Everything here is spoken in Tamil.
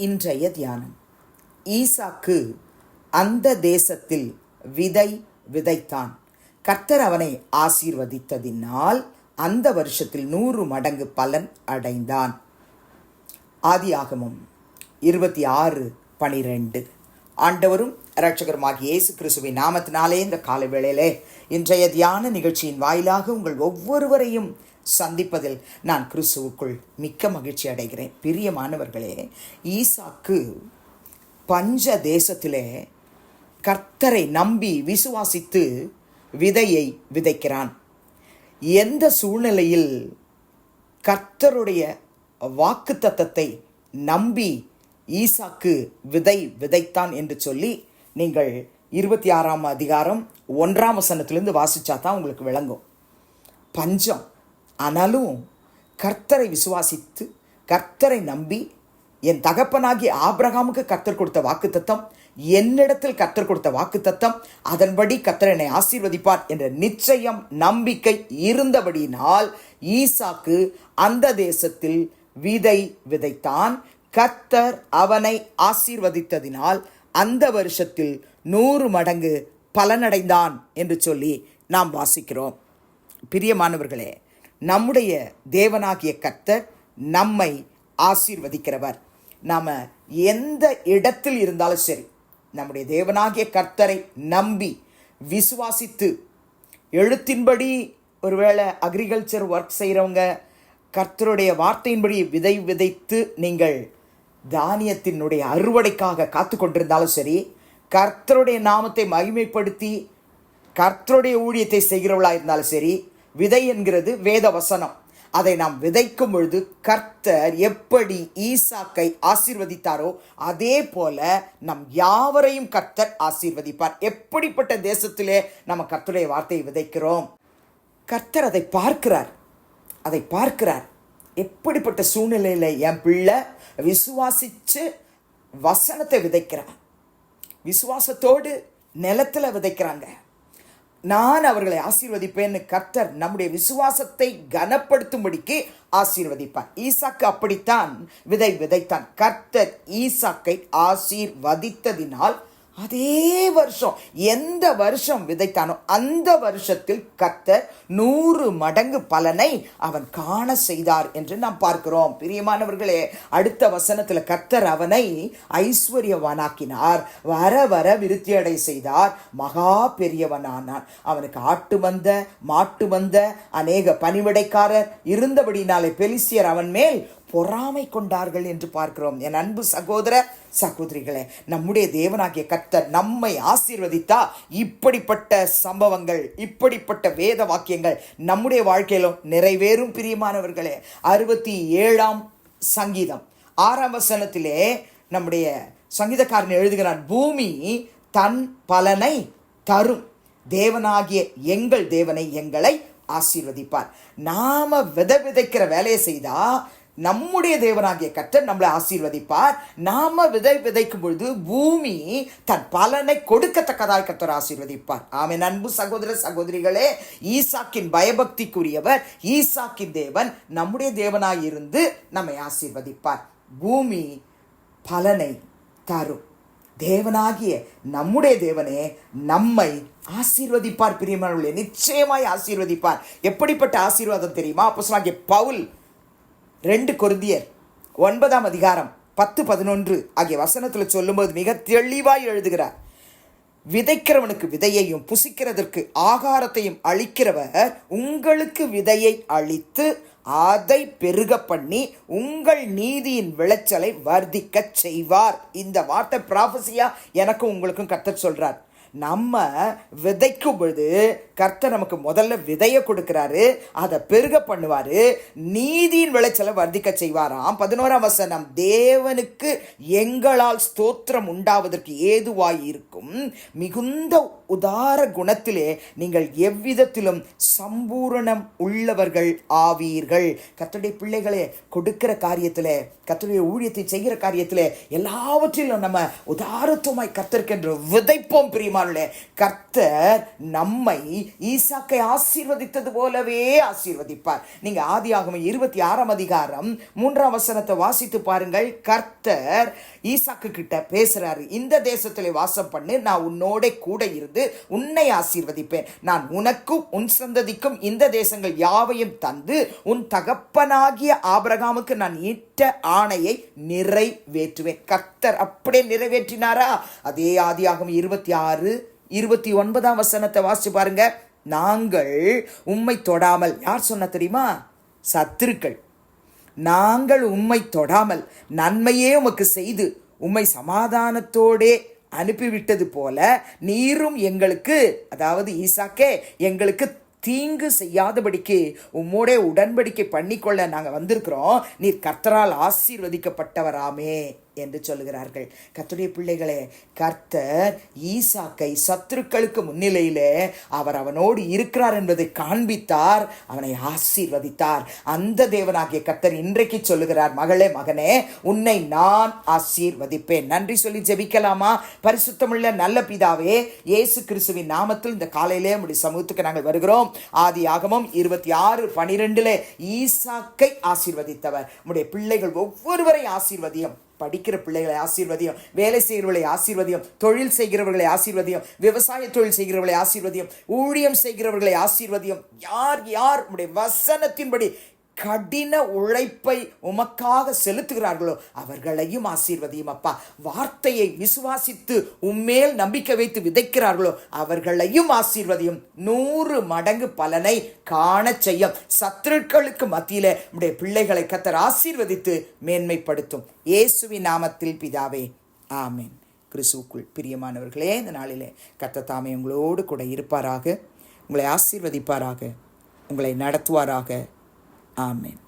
இன்றைய தியானம். ஈசாக்கு அந்த தேசத்தில் விதை விதைத்தான். கர்த்தர் அவனை ஆசீர்வதித்ததினால் அந்த வருஷத்தில் நூறு மடங்கு பலன் அடைந்தான். ஆதியாகமும் இருபத்தி ஆறு பனிரெண்டு. ஆண்டவரும் இரட்சகருமாகிய இயேசு கிறிஸ்துவின் நாமத்தினாலே இந்த காலை வேளையிலே இன்றைய தியான நிகழ்ச்சியின் வாயிலாக உங்கள் ஒவ்வொருவரையும் சந்திப்பதில் நான் கிறிஸ்துவுக்குள் மிக்க மகிழ்ச்சி அடைகிறேன். பிரியமானவர்களே ஈசாக்கு பஞ்ச தேசத்திலே கர்த்தரை நம்பி விசுவாசித்து விதையை விதைக்கிறான். எந்த சூழ்நிலையில் கர்த்தருடைய வாக்கு தத்தத்தை நம்பி ஈசாக்கு விதை விதைத்தான் என்று சொல்லி நீங்கள் இருபத்தி ஆறாம் அதிகாரம் ஒன்றாம் வசனத்திலேருந்து வாசிச்சா தான் உங்களுக்கு விளங்கும். பஞ்சம் ஆனாலும் கர்த்தரை விசுவாசித்து கர்த்தரை நம்பி என் தகப்பனாகிய ஆபிரகாமுக்கு கர்த்தர் கொடுத்த வாக்குத்தத்தம் என்னிடத்தில் கர்த்தர் கொடுத்த வாக்குத்தத்தம் அதன்படி கர்த்தர் என்னை ஆசீர்வதிப்பார் என்ற நிச்சயம் நம்பிக்கை இருந்தபடியினால் ஈசாக்கு அந்த தேசத்தில் விதை விதைத்தான் கர்த்தர் அவனை ஆசீர்வதித்ததினால் அந்த வருஷத்தில் நூறு மடங்கு பலனடைந்தான் என்று சொல்லி நாம் வாசிக்கிறோம். பிரியமானவர்களே நம்முடைய தேவனாகிய கர்த்தர் நம்மை ஆசீர்வதிக்கிறவர். நாம் எந்த இடத்தில் இருந்தாலும் சரி நம்முடைய தேவனாகிய கர்த்தரை நம்பி விசுவாசித்து எழுத்தின்படி ஒருவேளை அக்ரிகல்ச்சர் ஒர்க் செய்கிறவங்க கர்த்தருடைய வார்த்தையின்படி விதை விதைத்து நீங்கள் தானியத்தினுடைய அறுவடைக்காக காத்து கொண்டிருந்தாலும் சரி கர்த்தருடைய நாமத்தை மகிமைப்படுத்தி கர்த்தருடைய ஊழியத்தை செய்கிறவளா இருந்தாலும் சரி விதை என்கிறது வேத வசனம். அதை நாம் விதைக்கும் பொழுது கர்த்தர் எப்படி ஈசாக்கை ஆசீர்வதித்தாரோ அதே போல நம் யாவரையும் கர்த்தர் ஆசீர்வதிப்பார். எப்படிப்பட்ட தேசத்திலே நம்ம கர்த்தருடைய வார்த்தையை விதைக்கிறோம்? கர்த்தர் அதை பார்க்கிறார். அதை பார்க்கிறார். எப்படிப்பட்ட சூழ்நிலையில் என் பிள்ளை விசுவாசிச்சு வசனத்தை விதைக்கிறான். விசுவாசத்தோடு நிலத்தில் விதைக்கிறாங்க. நான் அவர்களை ஆசீர்வதிப்பேன்னு கர்த்தர் நம்முடைய விசுவாசத்தை கனப்படுத்தும்படிக்கு ஆசீர்வதிப்பார். ஈசாக்கு அப்படித்தான் விதை விதைத்தான். கர்த்தர் ஈசாக்கை ஆசீர்வதித்ததினால் அதே வருஷம் எந்த வருஷம் விதைத்தானோ அந்த வருஷத்தில் கத்தர் நூறு மடங்கு பலனை அவன் காண செய்தார் என்று நாம் பார்க்கிறோம். பிரியமானவர்களே அடுத்த வசனத்தில் கத்தர் அவனை ஐஸ்வர்யவானாக்கினார். வர வர விருத்தியடை செய்தார். மகா பெரியவனானான். அவனுக்கு ஆட்டு வந்த மாட்டு வந்த அநேக பணிவிடைக்காரர் இருந்தபடினாலே பெலிசியர் அவன் மேல் பொறாமை கொண்டார்கள் என்று பார்க்கிறோம். என் அன்பு சகோதர சகோதரிகளே நம்முடைய தேவனாகிய கர்த்தர் நம்மை ஆசீர்வதித்தா இப்படிப்பட்ட சம்பவங்கள் இப்படிப்பட்ட வேத வாக்கியங்கள் நம்முடைய வாழ்க்கையிலும் நிறைவேறும் பிரியமானவர்களே. அறுபத்தி ஏழாம் சங்கீதம். ஆறாம் வசனத்திலே நம்முடைய சங்கீதக்காரன் எழுதுகிறான் பூமி தன் பலனை தரும். தேவனாகிய எங்கள் தேவனை எங்களை ஆசீர்வதிப்பார். நாம வித விதைக்கிற வேலையை செய்தால் நம்முடைய தேவனாகிய கர்த்தர் நம்மளை ஆசீர்வதிப்பார். நாம விதை விதைக்கும் பொழுது பூமி தன் பலனை கொடுக்கத்தக்கதாய் கர்த்தர் ஆசீர்வதிப்பார். ஆமே அன்பு சகோதர சகோதரிகளே ஈசாக்கின் பயபக்திக்குரியவர் ஈசாக்கின் தேவன் நம்முடைய தேவனாய் இருந்து நம்மை ஆசீர்வதிப்பார். பூமி பலனை தரும். தேவனாகிய நம்முடைய தேவனே நம்மை ஆசீர்வதிப்பார். பிரியமானவர்களே நிச்சயமாய் ஆசீர்வதிப்பார். எப்படிப்பட்ட ஆசீர்வாதம் தெரியுமா? அப்போ பவுல் ரெண்டு கொருந்தியர் ஒன்பதாம் அதிகாரம் பத்து பதினொன்று ஆகிய வசனத்தில் சொல்லும்போது மிக தெளிவாய் எழுதுகிறார். விதைக்கிறவனுக்கு விதையையும் புசிக்கிறதற்கு ஆகாரத்தையும் அளிக்கிறவர் உங்களுக்கு விதையை அளித்து அதை பெருக பண்ணி உங்கள் நீதியின் விளைச்சலை வர்த்திக்க செய்வார். இந்த வார்த்தை ப்ராஃபஸியா எனக்கும் உங்களுக்கும் கத்த சொல்றார். நம்ம விதைக்கும் பொழுது கர்த்தர் நமக்கு முதல்ல விதையை கொடுக்குறாரு அதை பெருக பண்ணுவார் நீதியின் விளைச்சலை வர்த்திக்க செய்வாராம். பதினோராம் வசனம் தேவனுக்கு எங்களால் ஸ்தோத்திரம் உண்டாவதற்கு ஏதுவாய் இருக்கும் மிகுந்த உதார குணத்திலே நீங்கள் எவ்விதத்திலும் சம்பூரணம் உள்ளவர்கள் ஆவீர்கள். கத்துடைய பிள்ளைகளே கொடுக்கிற காரியத்தில் கத்துடைய ஊழியத்தை செய்கிற காரியத்தில் எல்லாவற்றிலும் நம்ம உதாரத்துவமாய் கர்த்தருக்கென்று விதைப்போம் பிரியமானே கர்த்தர் நம்மை ஈசாக்கை ஆசீர்வதித்தது போலவே ஆசீர்வதிப்பார். நீங்க ஆகும் இருபத்தி ஆறாம் அதிகாரம் மூன்றாம் வசனத்தை வாசித்து பாருங்கள். கர்த்தர் ஈசாக்கு கிட்ட பேசுறாரு இந்த தேசத்திலே வாசம் பண்ணு நான் உன்னோட கூட இருந்து உன்னை ஆசீர்வதிப்பேன். நான் உனக்கும் உன் சந்ததிக்கும் இந்த தேசங்கள் யாவையும் தந்து உன் தகப்பனாகிய ஆபிரகாமுக்கு நான் இட்ட ஆணையை நிறைவேற்றுவேன். கர்த்தர் அப்படியே நிறைவேற்றினாரா? அதே ஆதியாகும் இருபத்தி ஆறு இருபத்தி ஒன்பதாம் வசனத்தை வாசிச்சு பாருங்க. நாங்கள் உம்மை தொடாமல் யார் சொன்ன தெரியுமா? சத்துருக்கள். நாங்கள் உம்மை தொடாமல் நன்மையே உமக்கு செய்து உம்மை சமாதானத்தோடே அனுப்பிவிட்டது போல நீரும் எங்களுக்கு அதாவது ஈசாக்கே எங்களுக்கு தீங்கு செய்யாதபடிக்கு உம்மோட உடன்படிக்கை பண்ணிக்கொள்ள நாங்கள் வந்திருக்கிறோம். நீர் கர்த்தரால் ஆசீர்வதிக்கப்பட்டவராமே. என்று சொல்லுகிறார்கள். கத்துடைய பிள்ளைகளே கர்த்தர் ஈசாக்கை சத்துருக்களுக்கு முன்னிலையிலே அவர் அவனோடு இருக்கிறார் என்பதை காண்பித்தார் அவனை ஆசீர்வதித்தார். அந்த தேவனாகிய கர்த்தர் இன்றைக்கு சொல்லுகிறார் மகளே மகனே உன்னை நான் ஆசீர்வதிப்பேன். நன்றி சொல்லி ஜெபிக்கலாமா? பரிசுத்தமுள்ள நல்ல பிதாவே இயேசு கிறிஸ்துவின் நாமத்தில் இந்த காலையிலே நம்முடைய சமூகத்துக்கு நாங்கள் வருகிறோம். ஆதி ஆகமும் இருபத்தி ஆறு பனிரெண்டுல ஈசாக்கை ஆசீர்வதித்தவர். நம்முடைய பிள்ளைகள் ஒவ்வொருவரை ஆசீர்வதியும். படிக்கிற பிள்ளைகளை ஆசீர்வதியும் வேலை செய்கிறவர்களை ஆசீர்வதியும் தொழில் செய்கிறவர்களை ஆசீர்வதியும் விவசாய தொழில் செய்கிறவர்களை ஆசீர்வதியும் ஊழியம் செய்கிறவர்களை ஆசீர்வதியும். யார் யார்? உடைய வசனத்தின்படி கடின உழைப்பை உமக்காக செலுத்துகிறார்களோ அவர்களையும் ஆசீர்வதியும் அப்பா. வார்த்தையை விசுவாசித்து உம்மேல் நம்பிக்கை வைத்து விதைக்கிறார்களோ அவர்களையும் ஆசீர்வதியும். நூறு மடங்கு பலனை காண செய்யும். சத்துருக்களுக்கு மத்தியில் நம்முடைய பிள்ளைகளை கத்தர் ஆசீர்வதித்து மேன்மைப்படுத்தும். இயேசுவின் நாமத்தில் பிதாவே ஆமீன். கிறிஸ்துக்குள் பிரியமானவர்களே இந்த நாளிலே கத்த தாமே உங்களோடு கூட இருப்பாராக. உங்களை ஆசீர்வதிப்பாராக. உங்களை நடத்துவாராக. ஆமென்